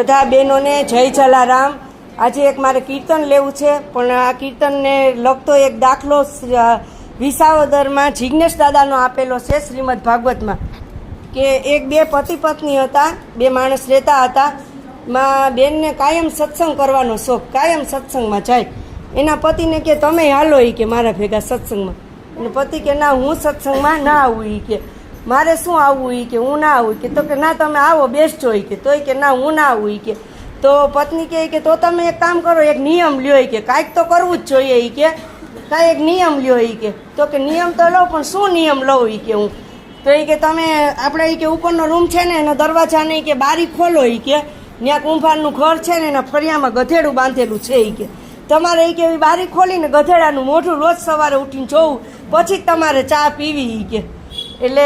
બધા બહેનોને જય જલારામ. આજે એક મારે કીર્તન લેવું છે, પણ આ કીર્તનને લગતો એક દાખલો વિસાવદરમાં જિજ્ઞેશ દાદાનો આપેલો છે શ્રીમદ ભાગવતમાં, કે એક બે પતિ પત્ની હતા, બે માણસ રહેતા હતા. માં બેનને કાયમ સત્સંગ કરવાનો શોખ, કાયમ સત્સંગમાં જાય. એના પતિને કે, તમે હાલો એ કે મારા ભેગા સત્સંગમાં. અને પતિ કે, ના, હું સત્સંગમાં ના આવું એ કે. મારે શું આવવું એ કે, હું ના આવું કે, તો કે ના તમે આવો, બેસજો હોય કે, તોય કે ના, હું ના આવું કે. તો પત્ની કહે કે, તો તમે એક કામ કરો, એક નિયમ લ્યો કે, કાંઈક તો કરવું જ જોઈએ એ કે. કાંઈ એક નિયમ લ્યો એ કે. તો કે નિયમ તો લઉં પણ શું નિયમ લઉં એ કે હું? તો એ કે તમે, આપણે એ કે ઉપરનો રૂમ છે ને, એનો દરવાજા નહીં કે બારી ખોલો એ કે. ત્યાં કુંભારનું ઘર છે ને, એના ફળિયામાં ગધેડું બાંધેલું છે એ કે. તમારે એ કે બારી ખોલીને ગધેડાનું મોઢું રોજ સવારે ઉઠીને જોવું, પછી જ તમારે ચા પીવી એ કે. એટલે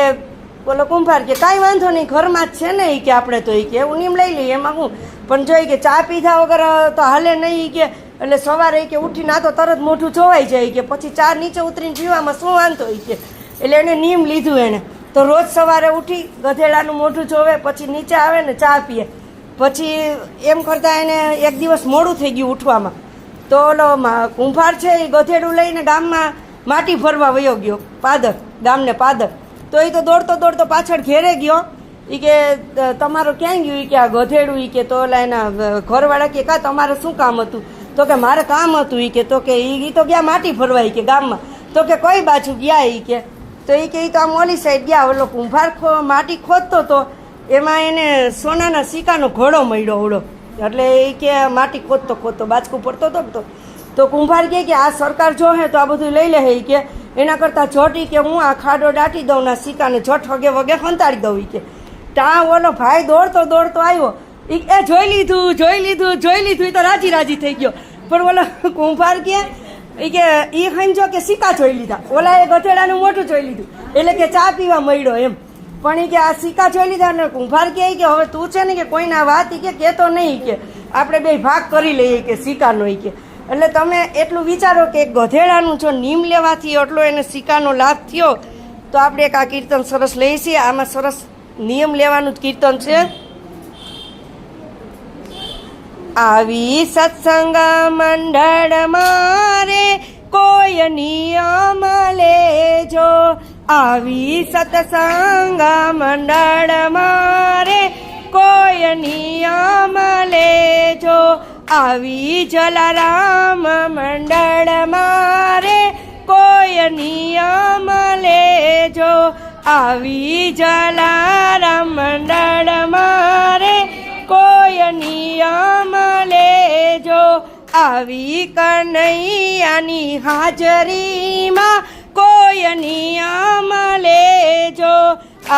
બોલો કુંભાર કે કાંઈ વાંધો નહીં, ઘરમાં જ છે ને એ કે આપણે તો એ કે એવું નિયમ લઈ લઈએ એમાં હું. પણ જો કે ચા પીધા વગર તો હાલે નહીં કે. એટલે સવારે કે ઉઠીને આ તો તરત મોઢું જોવાઈ જાય કે. પછી ચા નીચે ઉતરીને પીવામાં શું વાંધો ઈ કે? એટલે એને નિયમ લીધું એને. તો રોજ સવારે ઉઠી ગધેડાનું મોઢું જોવે પછી નીચે આવે ને ચા પીએ. પછી એમ કરતાં એને એક દિવસ મોડું થઈ ગયું ઉઠવામાં. તો ઓલો કુંભાર છે એ ગધેડું લઈને ગામમાં માટી ભરવા વયો ગયો, પાદર, ગામને પાદર. તો એ તો દોડતો દોડતો પાછળ ઘેરે ગયો. એ કે "ત- તમારું ક્યાં ગયું? કે, આ ગધેડું. એ કે, તો ઓલા એના ઘરવાળા કે, કા, તમારે શું કામ હતું? તો કે, મારે કામ હતું. એ કે, તો કે એ તો ગયા માટી ફરવા કે, ગામમાં. તો કે, કઈ બાજુ ગયા? એ કે, તો એ કે તો આમ ઓલી સાઈડ ગયા. ઓલો કુંભાર માટી ખોદતો તો એમાં એને સોનાના સિક્કાનો ઘોડો મળ્યો ઓળો. એટલે એ કે, માટી ખોદતો ખોદતો, બાજકું પડતો હતો તો તો કુંભાર કહે કે આ સરકાર જો હે તો આ બધું લઈ લે કે, એના કરતાં જોટી કે હું આ ખાડો દાટી દઉં ના સિક્કાને જોઠ વગે વગે ફંતાડી દઉં કે. ત્યાં ઓલો ભાઈ દોડતો દોડતો આવ્યો. એ જોઈ લીધું જોઈ લીધું જોઈ લીધું. એ તો રાજી રાજી થઈ ગયો. પણ ઓલો કુંભાર કે એ કે એ સમજો કે સિક્કા જોઈ લીધા. ઓલા એ ગધેડાનું મોટું જોઈ લીધું. એટલે કે ચા પીવા મળ્યો એમ. પણ એ કે, આ સિક્કા જોઈ લીધા. ને કુંભાર કહે કે, હવે તું છે ને કે કોઈના વાત એ કે કહેતો નહીં કે. આપણે બે ભાગ કરી લઈએ કે સિક્કાનો ઈ કે. એટલે તમે એટલું વિચારો કે ગધેડાનું જો નીમ લેવાથી એટલો એને સિક્કાનો લાભ થયો, તો આપણે એક આ કીર્તન સરસ લઈએ છીએ. આમાં સરસ નિયમ લેવાનું જ કીર્તન છે. આવી સત્સંગ મંડળ મારે કોઈ નિયમ લેજો. આવી સત્સંગ મંડળ મારે કોઈ નિયમ લેજો. આવી જલારામ મંડળ મારે કોઈ નિયમ લેજો. આવી જલારામ મંડળ મારે કોઈ નિયમ લેજો. આવી કનૈયાની હાજરીમાં કોઈ નિયમ લેજો.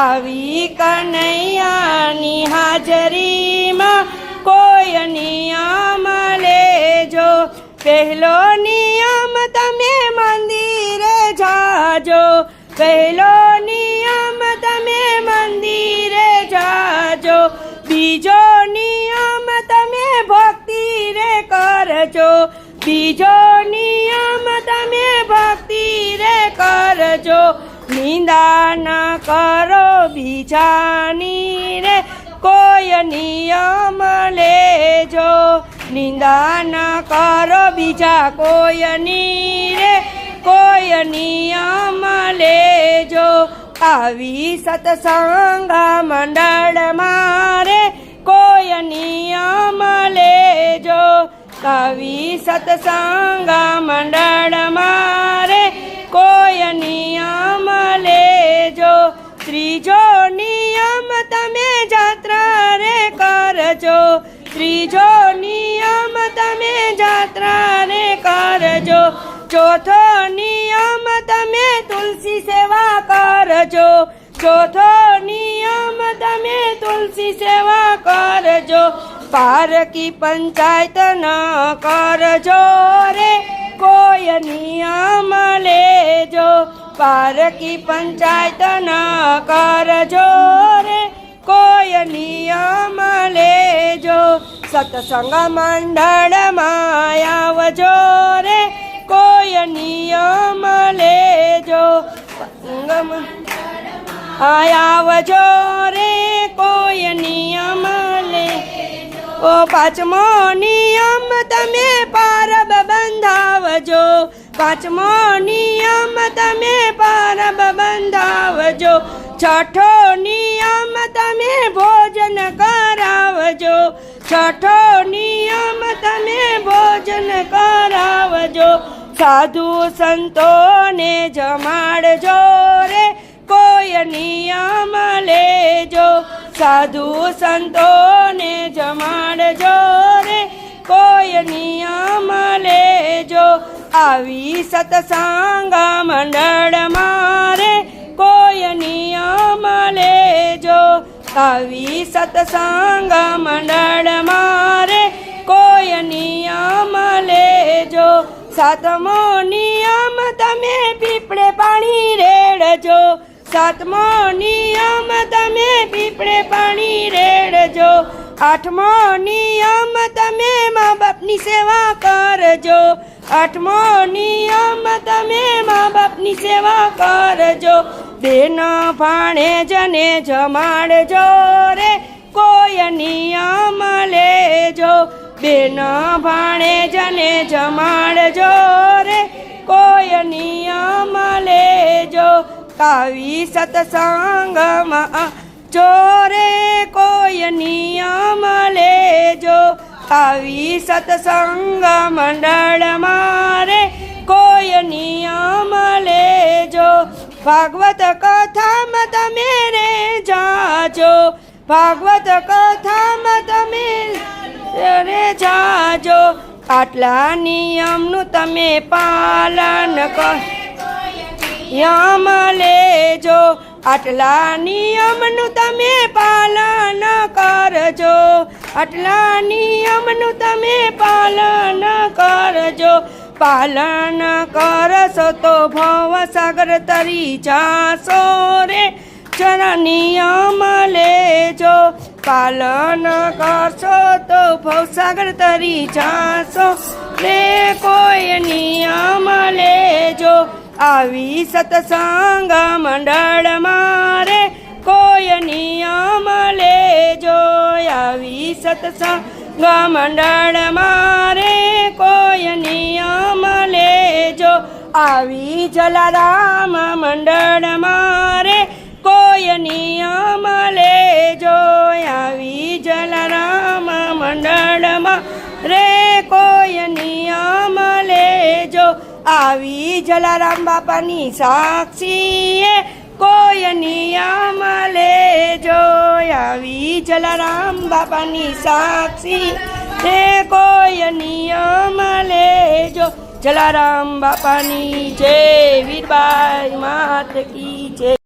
આવી કનૈયાની હાજરીમાં નિયમ લેજો પહેલો નિયમ તમે મંદિરે જાજો પહેલો નિયમ તમે મંદિરે જાજો બીજો નિયમ તમે ભક્તિ રે કરજો બીજો નિયમ તમે ભક્તિ રે કરજો નિંદા ન કરો બીજાની રે કોઈ નિયમ લેજો નિંદા ન કરો બીજા કોઈની રે, કોઈ નિયમ લેજો. આવી સત્સંગ મંડળ મારે કોઈ નિયમ લેજો. આવી સત્સંગ મંડળ ત્રીજો નિયમ તમે જાત્રાને કરજો. ચોથો નિયમ તમે તુલસી સેવા કરજો. ચોથો નિયમ તમે તુલસી સેવા કરજો. પારકી પંચાયત ન કરજો રે, કોઈ નિયમ લેજો. પારકી પંચાયત ન કરજો રે કોઈ નિયમ લેજો. સત્સંગ મંડળમાં આવજો રે. કોઈ નિયમ લેજો. સંગમ આવજો રે. કોઈ નિયમ લે ઓ પાંચમો નિયમ તમે પારબ બંધાવજો. પાંચમો નિયમ તમે પારબ બંધાવજો. છઠ્ઠો નિયમ તમે ભોજન કરાવજો. છઠ્ઠો નિયમ તમે ભોજન કરાવજો. સાધુ સંતોને જમાડજો રે, કોઈ નિયમ લેજો. સાધુ સંતોને જમાડજો રે, કોઈ નિયમ લેજો. આવી સત્સંગ મંડળ આવી સત્સંગ મંડળ મારે કોઈ નિયમ લેજો. સાતમો નિયમ તમે પીપળે પાણી રેડજો. સાતમો નિયમ તમે પીપળે પાણી રેડજો. આઠમો નિયમ તમે મા બાપની સેવા કરજો. આઠમો નિયમ, તમે મા બાપની સેવા કરજો, બેન ભાણે જને જમાડજો રે, કોઈ નિયમ લેજો, બેન ભાણે જને જમાડજો રે, કોઈ નિયમ લેજો, કાવી સત્સંગમાં ચોરે કોઈ નિયમ લેજો આવી સત્સંગ મંડળ મારે કોઈ નિયમ લેજો. ભાગવત કથામાં તમે રે જાજો. ભાગવત કથામાં તમે રે જાજો. આટલા નિયમનું તમે પાલન કર. યમ લેજો. આટલા નિયમનું તમે પાલન કરજો. આટલા નિયમનું તમે પાલન કરજો, પાલન કરશો તો ભવ સાગર તરી જાશો રે. જરા નિયમ લેજો, પાલન કરશો તો ભવસાગર તરી જાશો રે. કોઈ નિયમ લેજો, આવી સત્સંગ મંડળ સત્સંગ મંડળ મારે કોઈ નિયમ લેજો. આવી જલારામ મંડળ મારે કોઈ નિયમ લેજો. આવી જલારામ મંડળમાં રે કોઈ નિયમ લેજો. આવી જલારામ બાપાની સાક્ષીએ આવી જલારામ બાપાની સાક્ષી. ને કોઈ નિયમ લેજો. જલારામ બાપાની જય, વીરબાઈ માત કી જય.